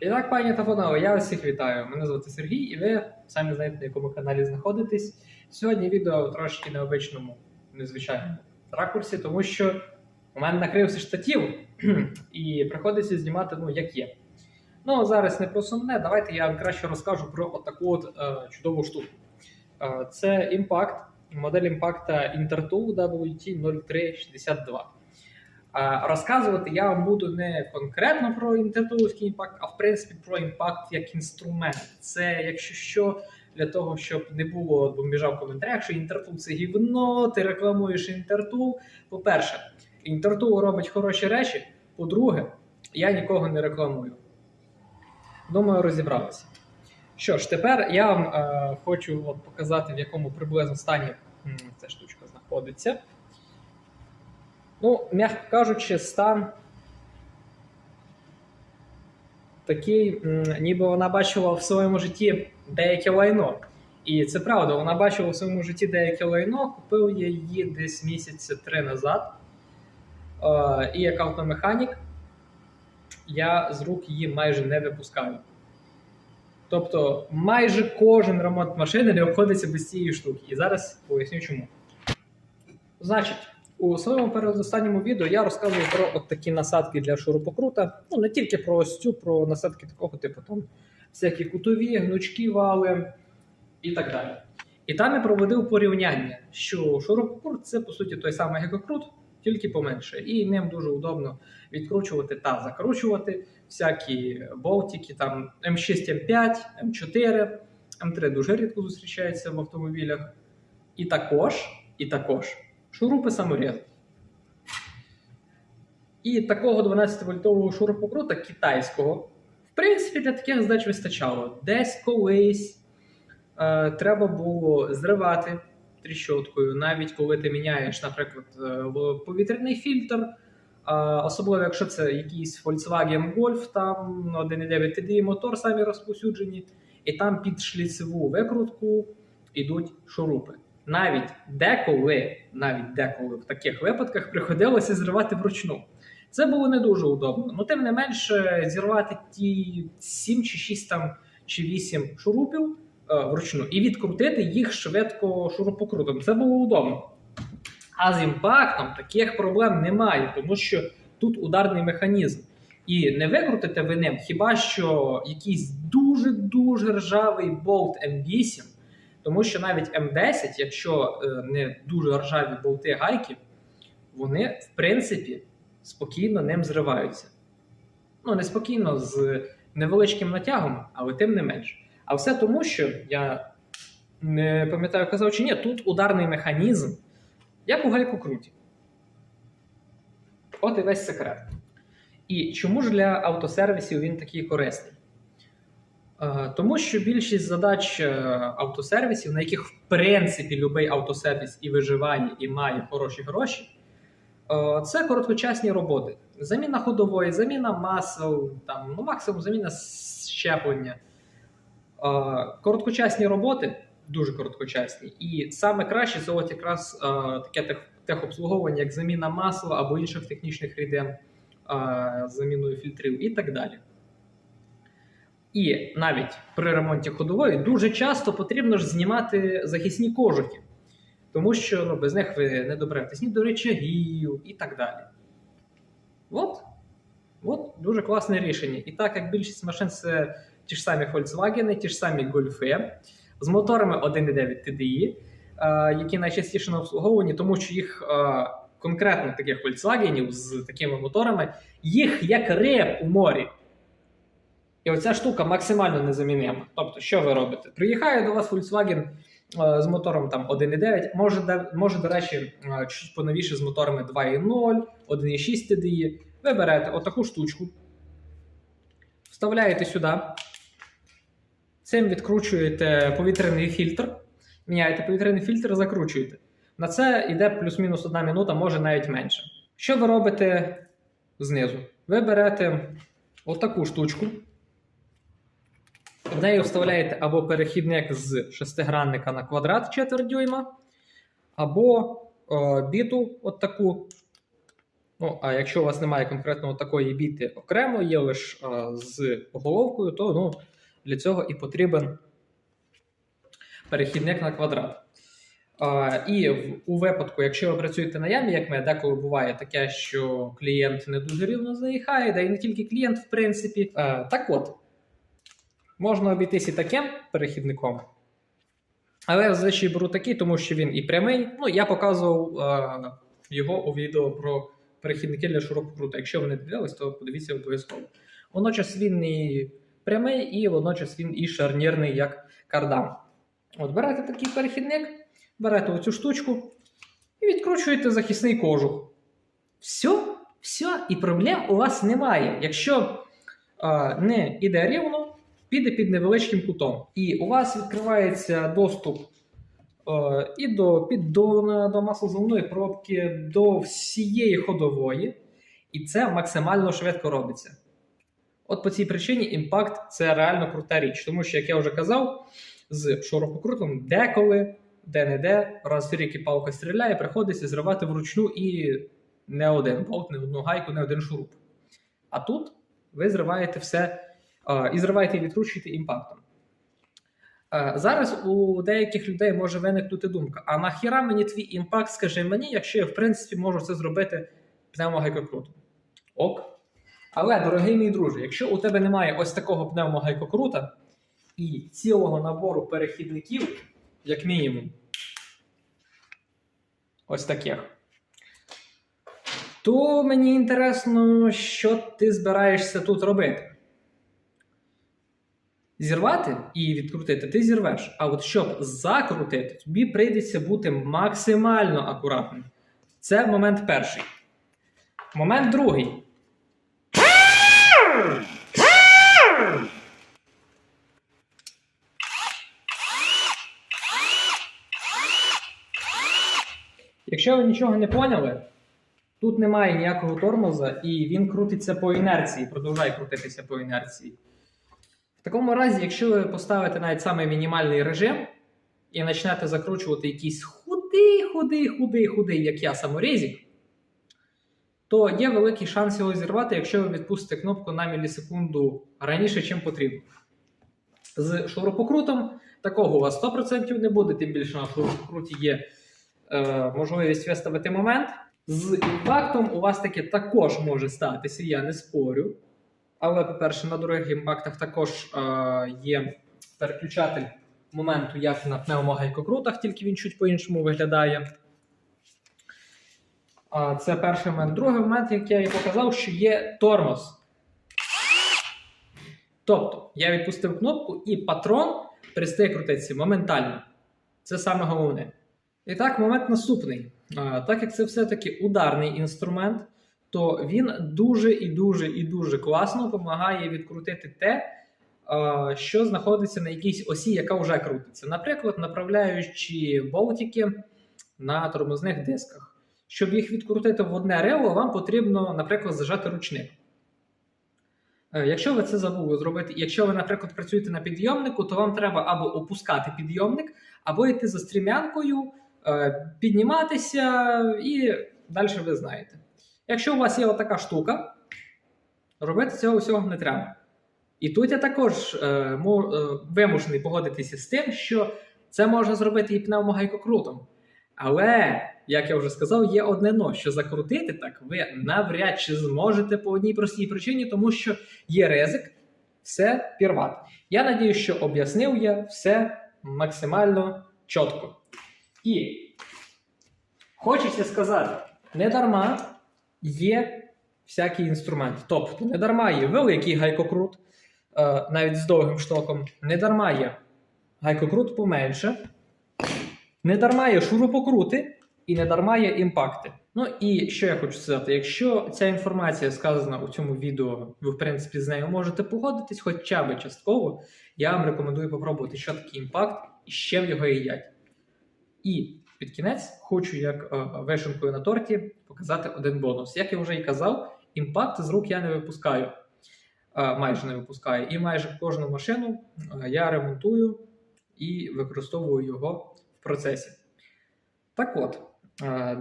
І так, пані та панове, я всіх вітаю. Мене звати Сергій, і ви самі знаєте, на якому каналі знаходитесь. Сьогодні відео в трошки необичному, незвичайному ракурсі, тому що у мене накрився штатів, і приходиться знімати, ну, як є. Ну, зараз не про сумне, давайте я вам краще розкажу про отаку от е, чудову штуку. Е, це імпакт, модель імпакта Intertool WT0362. А розказувати я вам буду не конкретно про інтертуловський імпакт, а в принципі про імпакт як інструмент. Це, якщо що, для того, щоб не було бомбіжа в коментарях, що інтертул це гівно, ти рекламуєш інтертул. По-перше, інтертул робить хороші речі. По-друге, я нікого не рекламую. Думаю, розібралися. Що ж, тепер я вам е, хочу от, показати, в якому приблизно стані м, ця штучка знаходиться. Ну, м'яко кажучи, стан такий, ніби вона бачила в своєму житті деяке лайно. І це правда, вона бачила в своєму житті деяке лайно, купив я її десь місяці три назад. Е, і як автомеханік я з рук її майже не випускаю. Тобто майже кожен ремонт машини не обходиться без цієї штуки. І зараз поясню чому. Значить, у своєму передостанньому відео я розказував про от такі насадки для шурупокрута. Ну, не тільки про ось цю, про насадки такого типу, там всякі кутові, гнучкі вали і так далі. І там я проводив порівняння, що шурупокрут це по суті той самий гекокрут, тільки поменше. І ним дуже удобно відкручувати та закручувати всякі болтики, там М6, М5, М4, М3 дуже рідко зустрічається в автомобілях. І також, і також шурупи саморези. І такого 12-вольтового шурупокрута китайського, в принципі, для таких задач вистачало. Десь колись е, треба було зривати тріщоткою, навіть коли ти міняєш, наприклад, е, повітряний фільтр. А, особливо, якщо це якийсь Volkswagen Golf, там 1.9 TDI мотор самі розповсюджені, і там під шліцеву викрутку йдуть шурупи. Навіть деколи, навіть деколи в таких випадках приходилося зривати вручну. Це було не дуже удобно. Ну, тим не менше, зірвати ті 7 чи 6 там, чи 8 шурупів е, вручну і відкрутити їх швидко шурупокрутом. Це було удобно. А з імпактом таких проблем немає, тому що тут ударний механізм. І не викрутите ви ним, хіба що якийсь дуже-дуже ржавий болт М8, тому що навіть М10, якщо е, не дуже ржаві болти гайки, вони, в принципі, спокійно ним зриваються. Ну, не спокійно, з невеличким натягом, але тим не менш. А все тому, що я не пам'ятаю, казав чи ні, тут ударний механізм, як у гайкокруті. От і весь секрет. І чому ж для автосервісів він такий корисний? Е, Тому що більшість задач е, автосервісів, на яких в принципі будь-який автосервіс і виживає, і має хороші гроші, е, це короткочасні роботи. Заміна ходової, заміна масел, там, ну, максимум заміна щеплення. Короткочасні роботи, дуже короткочасні. І саме краще це от якраз таке тех, техобслуговування, як заміна масла або інших технічних рідин, заміною фільтрів і так далі. І навіть при ремонті ходової дуже часто потрібно ж знімати захисні кожухи, тому що ну, без них ви не доберетесь ні до речагів і так далі. От. От дуже класне рішення. І так як більшість машин це ті ж самі Volkswagen, ті ж самі Golf з моторами 1.9 TDI, е, які найчастіше на обслуговуванні, тому що їх е, конкретно таких Volkswagen з такими моторами, їх як риб у морі. І оця штука максимально незамінима. Тобто, що ви робите? Приїхає до вас Volkswagen е, з мотором там 1.9, може, може, до речі, е, чуть поновіше з моторами 2.0, 1.6 TDI. Ви берете отаку штучку, вставляєте сюди, цим відкручуєте повітряний фільтр, міняєте повітряний фільтр, закручуєте. На це йде плюс-мінус одна минута, може навіть менше. Що ви робите знизу? Ви берете отаку штучку, в неї вставляєте або перехідник з шестигранника на квадрат четверть дюйма, або е, біту от таку Ну, а якщо у вас немає конкретно такої біти окремо, є лише з головкою, то ну, для цього і потрібен перехідник на квадрат. А, і в, у випадку, якщо ви працюєте на ямі, як ми, деколи буває таке, що клієнт не дуже рівно заїхає, да і не тільки клієнт, в принципі. А, так от, можна обійтись і таким перехідником. Але я зазвичай беру такий, тому що він і прямий. Ну, я показував а, його у відео про перехідники для шурупокрута. Якщо ви не дивились, то подивіться обов'язково. Водночас він і прямий, і водночас він і шарнірний, як кардан. От берете такий перехідник, берете оцю штучку і відкручуєте захисний кожух. Все, все, і проблем у вас немає. Якщо а, не іде рівно, піде під невеличким кутом. І у вас відкривається доступ е, і до піддона, до маслозаливної пробки, до всієї ходової, і це максимально швидко робиться. От по цій причині імпакт це реально крута річ, тому що, як я вже казав, з шурупокрутом деколи, де-не-де, раз в рік і палка стріляє, приходиться зривати вручну і не один болт, не одну гайку, не один шуруп. А тут ви зриваєте все і зриваєте і відкручуєте імпактом. Зараз у деяких людей може виникнути думка: а нахіра мені твій імпакт, скажи мені, якщо я в принципі можу це зробити пневмогайкокрутом? Ок. Але, дорогий мій друже, якщо у тебе немає ось такого пневмогайкокрута і цілого набору перехідників, як мінімум, ось таких, то мені інтересно, що ти збираєшся тут робити. Зірвати і відкрутити ти зірвеш. А от щоб закрутити, тобі прийдеться бути максимально акуратним. Це момент перший. Момент другий. Якщо ви нічого не поняли, тут немає ніякого тормоза, і він крутиться по інерції, продовжує крутитися по інерції. В такому разі, якщо ви поставите навіть саме мінімальний режим і почнете закручувати якийсь худий, худий, худий, худий, як я саморізик, то є великий шанс його зірвати, якщо ви відпустите кнопку на мілісекунду раніше, чим потрібно. З шурупокрутом такого у вас 100% не буде, тим більше на шурупокруті є е, можливість виставити момент. З імпактом у вас таке також може статися, я не спорю. Але, по-перше, на дорогих імпактах також е, є переключатель моменту, як на пневмогайкокрутах, тільки він чуть по-іншому виглядає. А, це перший момент. Другий момент, як я і показав, що є тормоз. Тобто, я відпустив кнопку, і патрон перестає крутитися моментально. Це саме головне. І так, момент наступний. А, так як це все-таки ударний інструмент, то він дуже і дуже і дуже класно допомагає відкрутити те, що знаходиться на якійсь осі, яка вже крутиться. Наприклад, направляючи болтики на тормозних дисках. Щоб їх відкрутити в одне рило, вам потрібно, наприклад, зажати ручник. Е, Якщо ви це забули зробити, якщо ви, наприклад, працюєте на підйомнику, то вам треба або опускати підйомник, або йти за стрімянкою, е, підніматися і далі ви знаєте. Якщо у вас є отака штука, робити цього всього не треба. І тут я також е, мо- е, вимушений погодитися з тим, що це можна зробити і пневмогайкокрутом. Але, як я вже сказав, є одне но, що закрутити так ви навряд чи зможете по одній простій причині, тому що є ризик все пірвати. Я надію, що об'яснив я все максимально чітко. І хочеться сказати, не дарма є всякі інструменти. Тобто, не дарма є великий гайкокрут, е, навіть з довгим штоком, не дарма є гайкокрут поменше. Не дарма є шурупокрути і не дарма є імпакти. Ну і що я хочу сказати: якщо ця інформація сказана у цьому відео, ви в принципі з нею можете погодитись, хоча б частково, я вам рекомендую попробувати, що таке імпакт і з чим його їдять. І під кінець хочу, як е, вишенкою на торті, показати один бонус. Як я вже і казав, імпакт з рук я не випускаю. Е, майже не випускаю. І майже кожну машину е, я ремонтую і використовую його в процесі. Так от,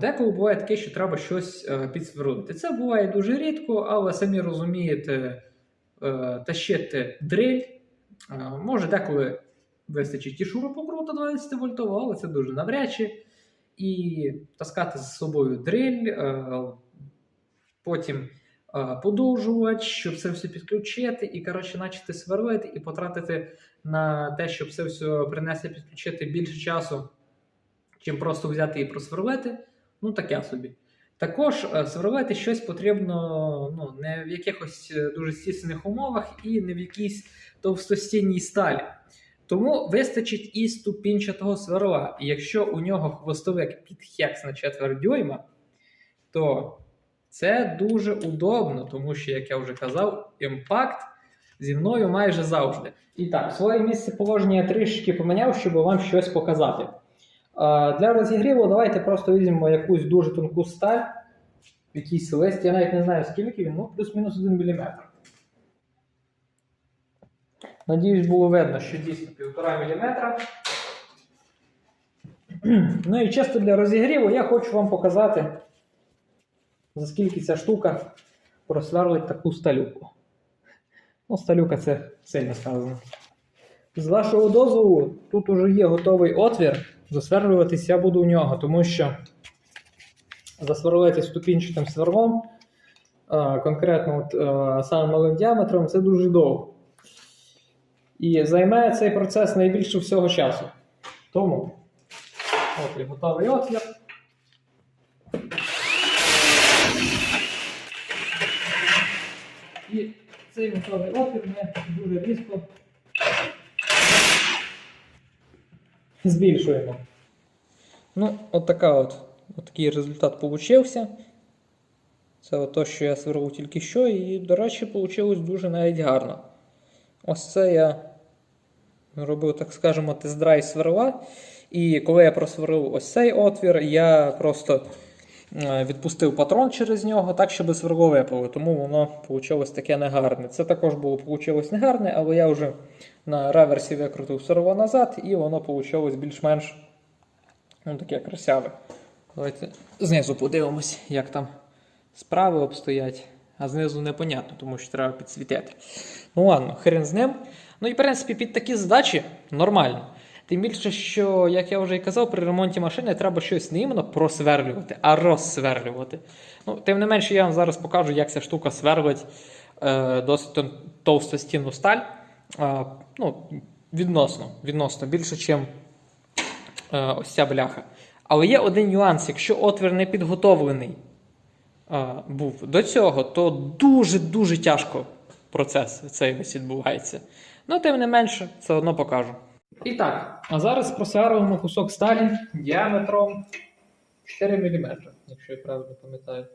Деколи буває таке, що треба щось підсверлити. Це буває дуже рідко, але самі розумієте, тащити дриль. Може деколи вистачить і шурупокрута 12 вольтового, але це дуже навряд. І таскати з собою дриль, е, потім е, подовжувач, щоб це все підключити, і коротше, начати сверлити і потратити на те, щоб це все принести підключити більше часу, чим просто взяти і просверлити. Ну, таке собі. Також е, сверлити щось потрібно ну, не в якихось дуже стісних умовах і не в якійсь товстостінній сталі. Тому вистачить і ступінчатого сверла. І якщо у нього хвостовик під хекс на четверть дюйма, то це дуже удобно, тому що, як я вже казав, імпакт зі мною майже завжди. І так, своє місце положення я трішки поміняв, щоб вам щось показати. Для розігріву давайте просто візьмемо якусь дуже тонку сталь, якийсь лист, я навіть не знаю скільки він, ну плюс-мінус 1 мм. Надіюсь, було видно, що дійсно 1,5 мм. Ну і чисто для розігріву я хочу вам показати, за скільки ця штука просверлить таку сталюку. Ну, сталюка це сильно сказано. З вашого дозволу, тут уже є готовий отвір. Засверлюватись я буду у нього, тому що засверлити ступінчатим сверлом, конкретно от, самим малим діаметром, це дуже довго. І займає цей процес найбільше всього часу. Тому от і готовий отвір. І цей готовий отвір ми дуже різко збільшуємо. Ну, от така от, от такий результат получився. Це от то, що я сверлив тільки що, і, до речі, вийшло дуже навіть гарно. Ось це я робив, так скажемо, тест-драйв сверла. І коли я просверлив ось цей отвір, я просто е, відпустив патрон через нього, так, щоб сверло випало. Тому воно вийшло таке негарне. Це також було вийшло негарне, але я вже на реверсі викрутив сверло назад, і воно вийшло більш-менш ну, таке красиве. Давайте знизу подивимось, як там справи обстоять. А знизу непонятно, тому що треба підсвітити. Ну ладно, хрен з ним. Ну і в принципі під такі задачі нормально. Тим більше, що, як я вже і казав, при ремонті машини треба щось не іменно просверлювати, а розсверлювати. Ну, тим не менше, я вам зараз покажу, як ця штука сверлить е, досить товстостінну сталь. Е, ну, відносно, відносно більше, ніж е, ось ця бляха. Але є один нюанс: якщо отвір не підготовлений е, був до цього, то дуже-дуже тяжко процес цей відбувається. Ну, тим не менше, все одно покажу. І так, а зараз просверлюємо кусок сталі діаметром 4 мм, якщо я правильно пам'ятаю.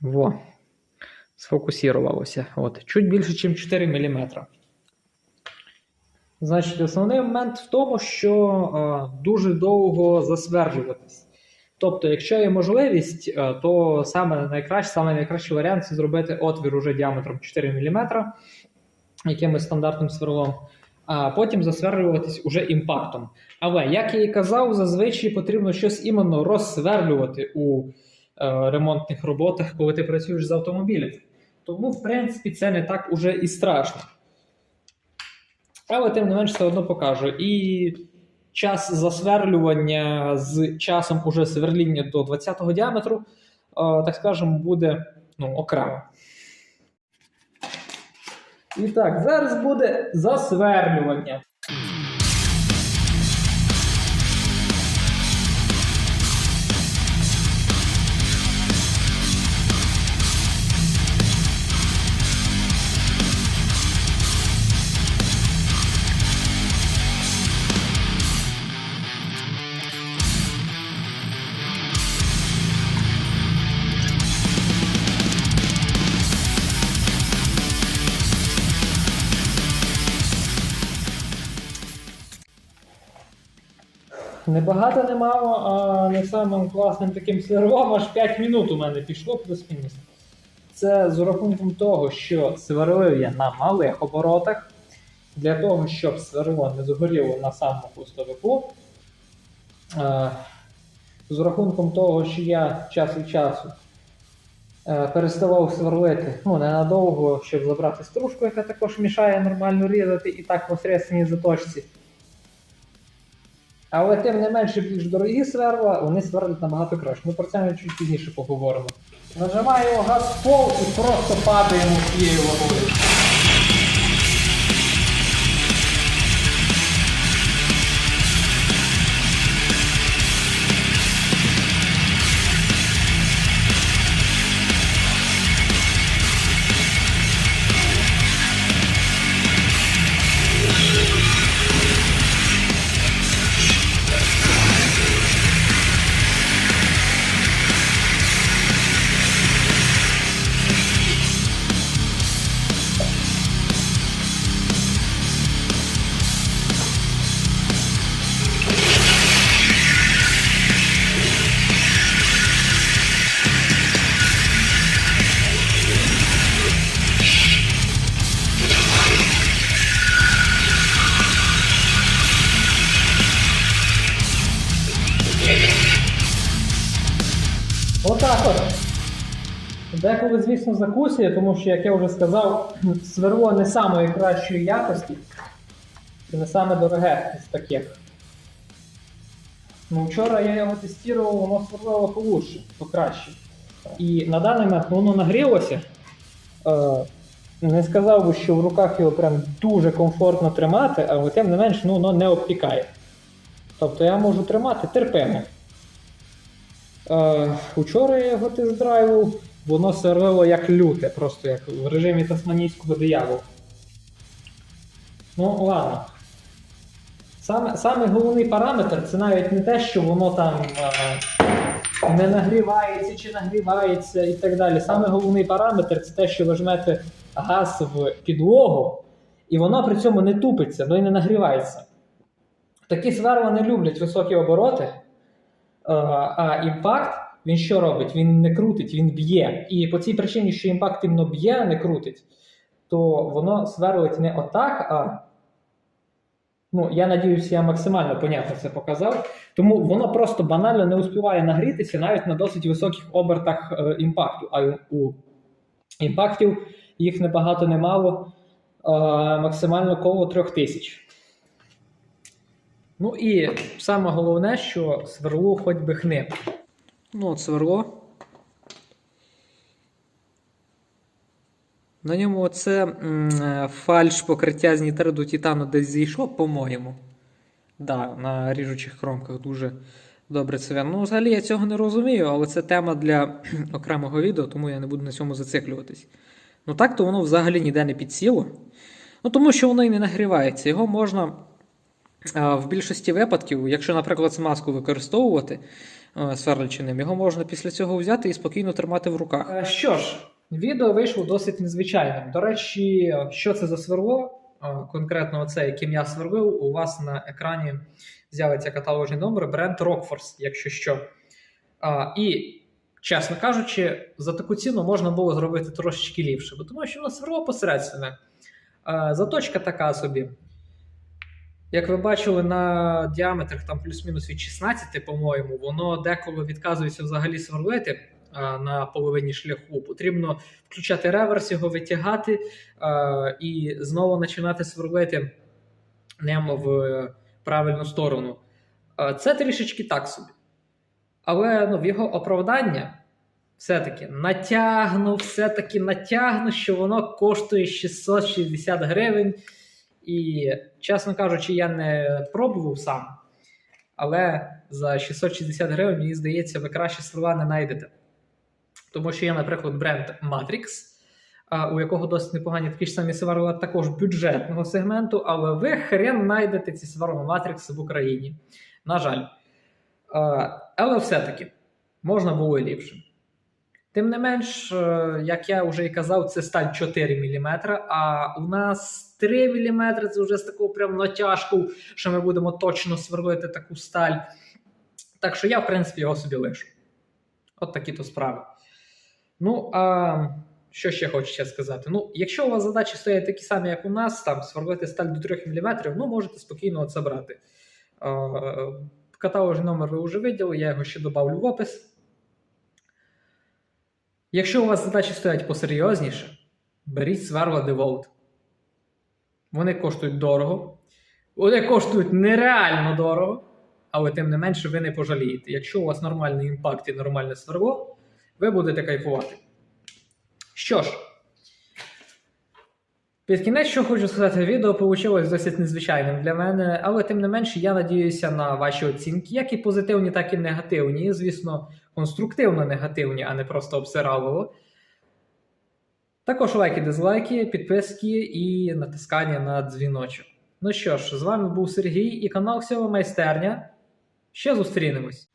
Во. Сфокусувалося. От. Чуть більше, ніж 4 мм. Значить, основний момент в тому, що е, дуже довго засверджуватись. Тобто, якщо є можливість, е, то саме найкраще, саме найкращий варіант це зробити отвір уже діаметром 4 мм, якимось стандартним сверлом, а потім засверлюватись уже імпактом. Але, як я і казав, зазвичай потрібно щось іменно розсверлювати у е, ремонтних роботах, коли ти працюєш з автомобілем. Тому, в принципі, це не так уже і страшно. Але тим не менш все одно покажу. І час засверлювання з часом уже сверління до 20-го діаметру, е, так скажемо, буде ну, окремо. І так, зараз буде засверлювання. Небагато не мало, а не самим класним таким сверлом аж 5 минут у мене пішло плюс-мінус. Це з урахунком того, що сверлив я на малих оборотах. Для того, щоб сверло не згоріло на самому хвостовику. Е, з рахунком того, що я час від часу е, переставав сверлити ну, ненадовго, щоб забрати стружку, яка також мішає нормально різати і так в посередній заточці. Але тим не менше більш дорогі сверла, вони сверлять набагато краще. Ми про це ми чуть пізніше поговоримо. Нажимаємо газ пол і просто падаємо цією вагою. Звісно, закусує, тому що, як я вже сказав, сверло не самої кращої якості і не саме дороге з таких. Ну, вчора я його тестував, воно сверлило получше, покраще. І на даний момент ну, воно нагрілося. Е, не сказав би, що в руках його прям дуже комфортно тримати, але тим не менш ну, воно не обпікає. Тобто я можу тримати терпимо. Е, учора я його тест-драйвив, воно сверлило як люте, просто як в режимі тасманійського дияволу. Ну, ладно. Саме, саме головний параметр це навіть не те, що воно там е, не нагрівається чи нагрівається і так далі. Саме головний параметр це те, що ви жмете газ в підлогу, і воно при цьому не тупиться, ну і не нагрівається. Такі сверла не люблять високі обороти. Е, А імпакт він що робить? Він не крутить, він б'є. І по цій причині, що імпакт іменно б'є, а не крутить, то воно сверлить не отак, а. Ну, я надіюся, я максимально понятно це показав. Тому воно просто банально не успіває нагрітися навіть на досить високих обертах е, імпакту. А у імпактів їх небагато немало, е, максимально коло 3000. Ну і саме головне, що сверло хоч би хни. Ну, от сверло. На ньому оце е, фальш покриття з нітриду титану десь зійшов, по-моєму. Да, на ріжучих кромках дуже добре це. Ну, взагалі я цього не розумію, але це тема для окремого відео, тому я не буду на цьому зациклюватись. Ну так то воно взагалі ніде не підсіло. Ну тому що воно і не нагрівається. Його можна а, в більшості випадків, якщо, наприклад, смазку використовувати е, його можна після цього взяти і спокійно тримати в руках. Е, Що ж, відео вийшло досить незвичайним. До речі, що це за сверло? Е, Конкретно оце, яким я сверлив, у вас на екрані з'явиться каталожний номер бренд Rockforce, якщо що. І, чесно кажучи, за таку ціну можна було зробити трошечки ліпше, бо тому що воно сверло посередственне. Заточка така собі. Як ви бачили на діаметрах там плюс-мінус від 16, по-моєму, воно деколи відказується взагалі сверлити на половині шляху. Потрібно включати реверс, його витягати і знову починати сверлити ним в правильну сторону. Це трішечки так собі. Але ну, в його оправдання все-таки натягну, все-таки натягну, що воно коштує 660 гривень. І, чесно кажучи, я не пробував сам. Але за 660 гривень, мені здається, ви краще сверла не знайдете. Тому що є, наприклад, бренд Matrix, у якого досить непогані такі ж самі сверла також бюджетного сегменту, але ви хрен знайдете ці сверла Matrix в Україні. На жаль. Але все-таки можна було і ліпше. Тим не менш, е, як я вже і казав, це сталь 4 мм, а у нас 3 мм це вже з такого прям натяжку, що ми будемо точно сверлити таку сталь. Так що я, в принципі, його собі лишу. От такі то справи. Ну, а що ще хочеться сказати? Ну, якщо у вас задачі стоять такі самі, як у нас, там сверлити сталь до 3 мм, ну можете спокійно от забрати. Е, Каталожний номер ви вже виділи, я його ще додавлю в опис. Якщо у вас задачі стоять посерйозніше, беріть сверла DeVolt. Вони коштують дорого. Вони коштують нереально дорого, але тим не менше ви не пожалієте. Якщо у вас нормальний імпакт і нормальне сверло, ви будете кайфувати. Що ж, під кінець, що хочу сказати, відео вийшло досить незвичайним для мене, але тим не менше, я надіюся на ваші оцінки, як і позитивні, так і негативні. Звісно, конструктивно негативні, а не просто обсиралово. Також лайки, дизлайки, підписки і натискання на дзвіночок. Ну що ж, з вами був Сергій і канал Сьова Майстерня. Ще зустрінемось!